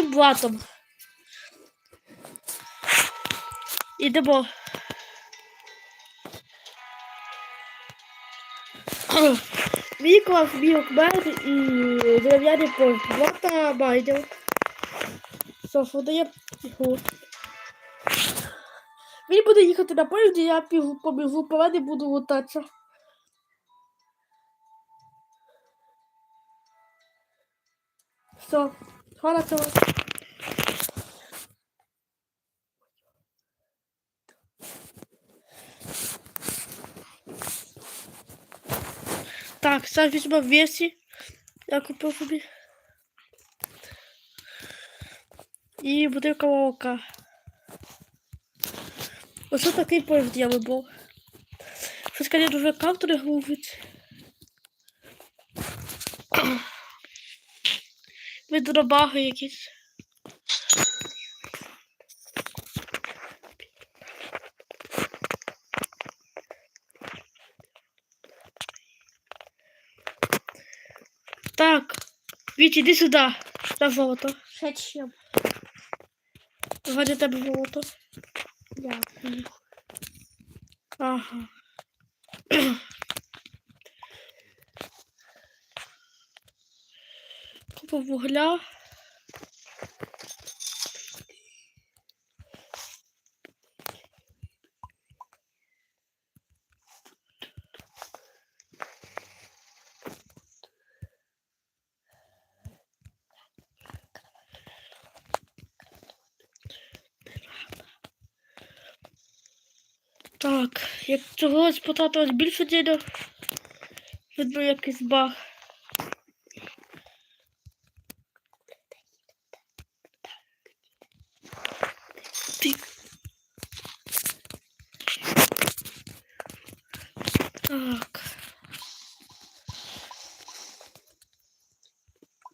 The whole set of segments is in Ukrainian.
моїм братом. Ідемо. Клас, мій і дерев'яний поїзд. Брата майдер. Софу дає його. Він буде їхати на поїзді, я пігу побігу і буду лутатися. Все, хвала цього. Так, зараз візьмемо весі. Я купив собі. І бутилка молока. Ось такий поїзд я вибрав. Щось, конечно, дуже картори глухить. Від робаги якісь. Так, Віть, іди сюди. На золото. Ще чим? Давай для тебе золото. Дякую. Ага. Купа вугля. Так, як чогось потратилось більше діля, видно якийсь баг. Ти. Так.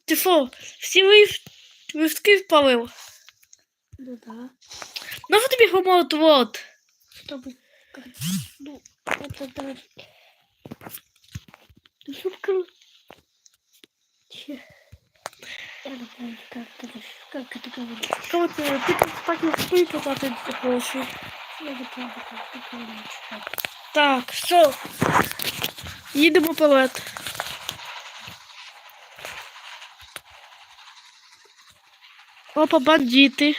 Ти що, всі вив... вивтки впалив? Ну да. Нащо тобі гомот вот? Чтобы... как- Ну, это да. Ну, чтоб кру- Че? Я не помню, как это, как это говорить. Кого ти? Ти тут так не встиг потратити гроші. Я не помню, как это говорить. Так, все. Їдемо вперед. Опа, бандити.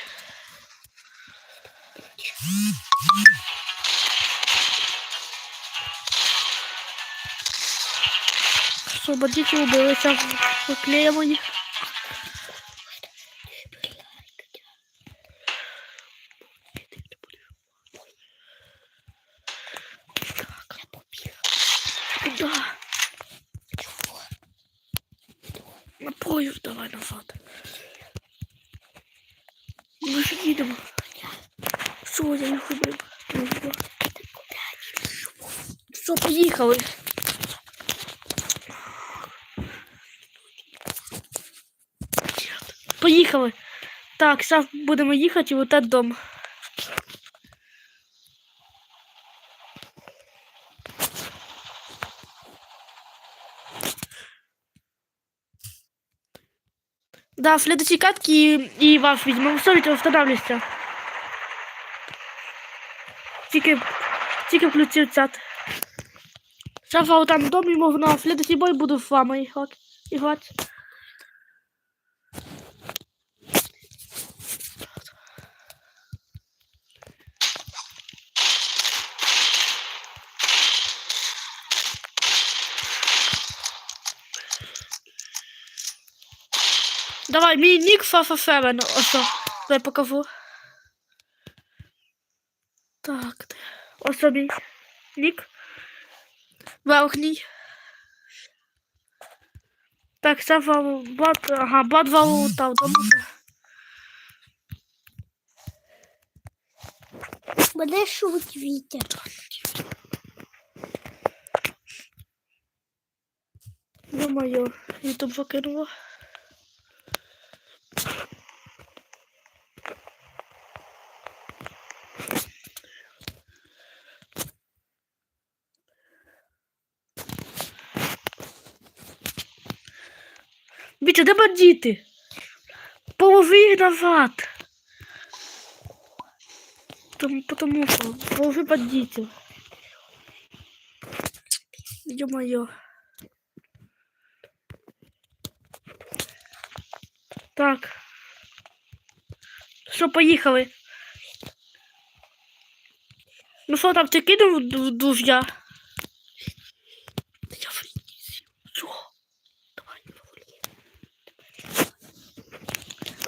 Що, бандити убили, зараз виклеїмо їх. Куда? На поїзд давай назад. Їдемо. Що, я не убив? Все, поїхали. Поїхали. Так, зараз будемо їхати в этот дом. В следующей катки и, вас видимо, Все, Вітя, встановлюйся. Тільки, тільки включив чат. Зараз там дом домі можна, в следующий бой буду з вами іграти. Давай, мій нік Фафа Февен. Ось, дай покажу. Так, ось мій нік. Верхній. Так, це вал, бат, ага, бат валута, тому Мене шут Вітя. Ё-моё, ютуб закинула. Вітя, де бандити? Положи їх назад. Тому, потому що лови бандитів. Ё-моё. Так. Що, поїхали? Ну що там, ти кинув ду- друзья? Я.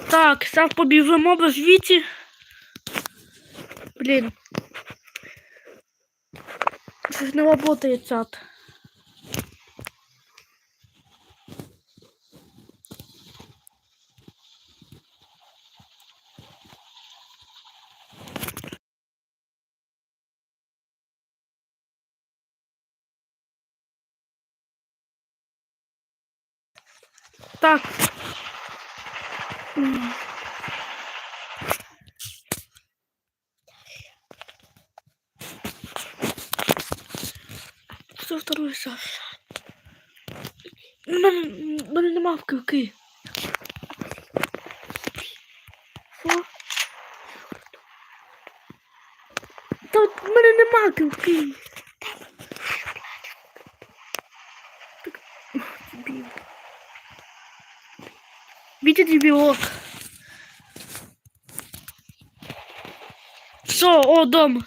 Так, зараз побіжимо без Віті. Блін. Це ж не работає чат. Так. Що второй шанс? У мене, в мене нема вкривки. Що? Та от в мене нема кривки. Вітя дебілок. Все, о, дом.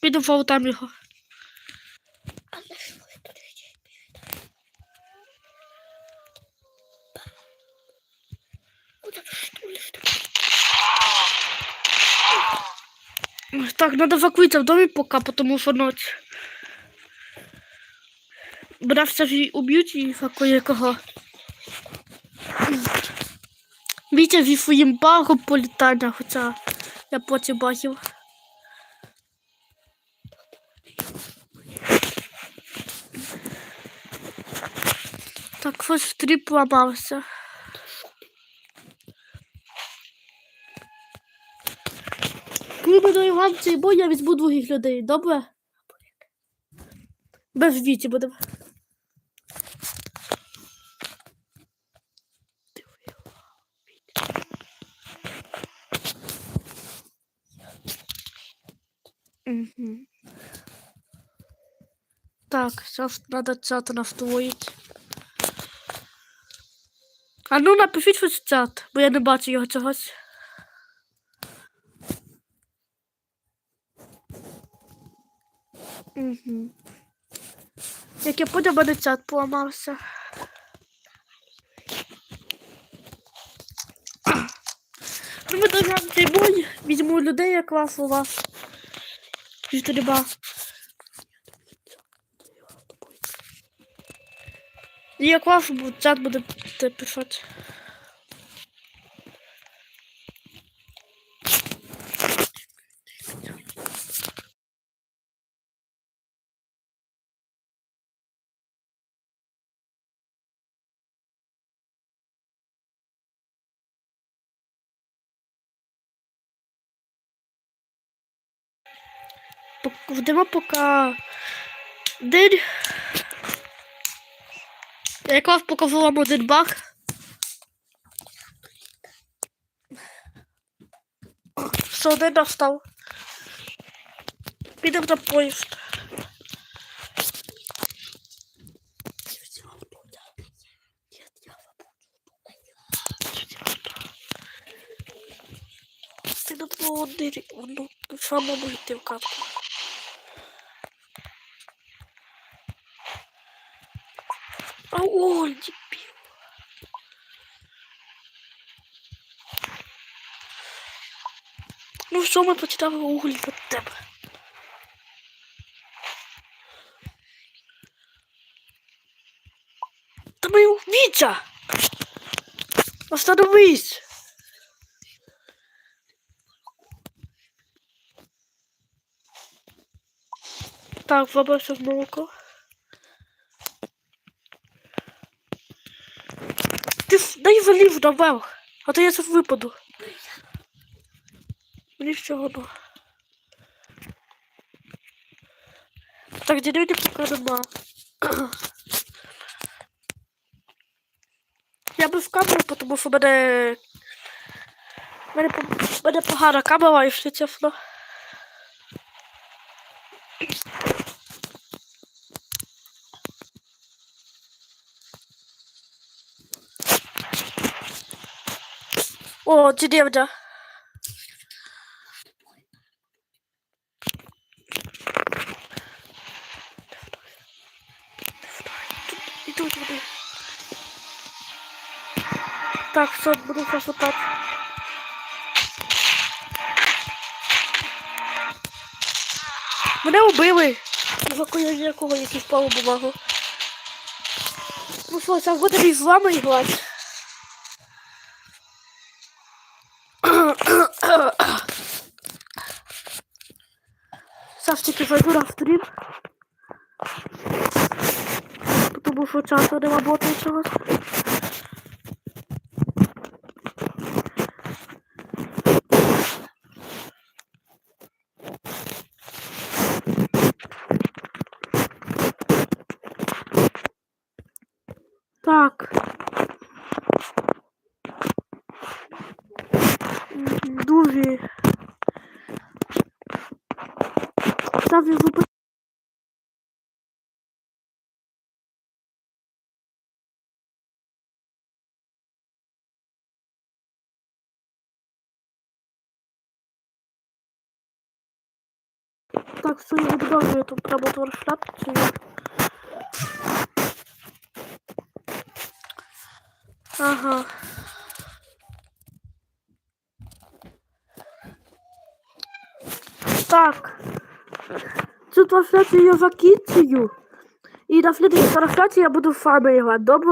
Піду фаутам його. Так, надо закрыться в доме пока, потому что ночь. Ж уб'ють і факує кого. Вітя зі своїм багом політання, хоча я потім бачив. Так, ось стріп ламався. Коли ми доіграємо цей бой, я візьму других людей, добре? Без віті будемо. Угу. Так, зараз треба чат настроїти. А ну напишіть щось чат, бо я не бачу його чогось. Угу. Як я поняв, мене чат поламався. Ну, ми дограємо цей бой, візьму людей, як вас у вас. І як ваш бу- чат буде те писати. Пок- Вдамо поки день. Я якраз покажу вам один баг. Все, один настав. Підемо на поїзд. Ти на твого один, ну, самому йти в катку. А ой, дебіл. Ну що ми почитали уголь від тебе? Та ми Вітя! Остановись! Так, вибрався в молоко. Ти в- дай залів наверх, а то я це випаду. Мені все одно. Так, деревні поки. Я без камери, тому що мене мене, по- в мене погана камера і все тісно. О, деревня. Ідуть вони. Так, все, буду красотати. Мене убили. Закою якого якийсь впав у бумагу. Ну що, зараз буде з вами грати. Зараз тільки зайду на стрім. Тому що часу не роботи чогось. Так. Дуже. Ставлю зупи. Так, все, я продовжую тут роботу розшляпки. Ага. Так. Цю трансляцію я закінчую. І на слідчій трансляції я буду з вами грати. Добре?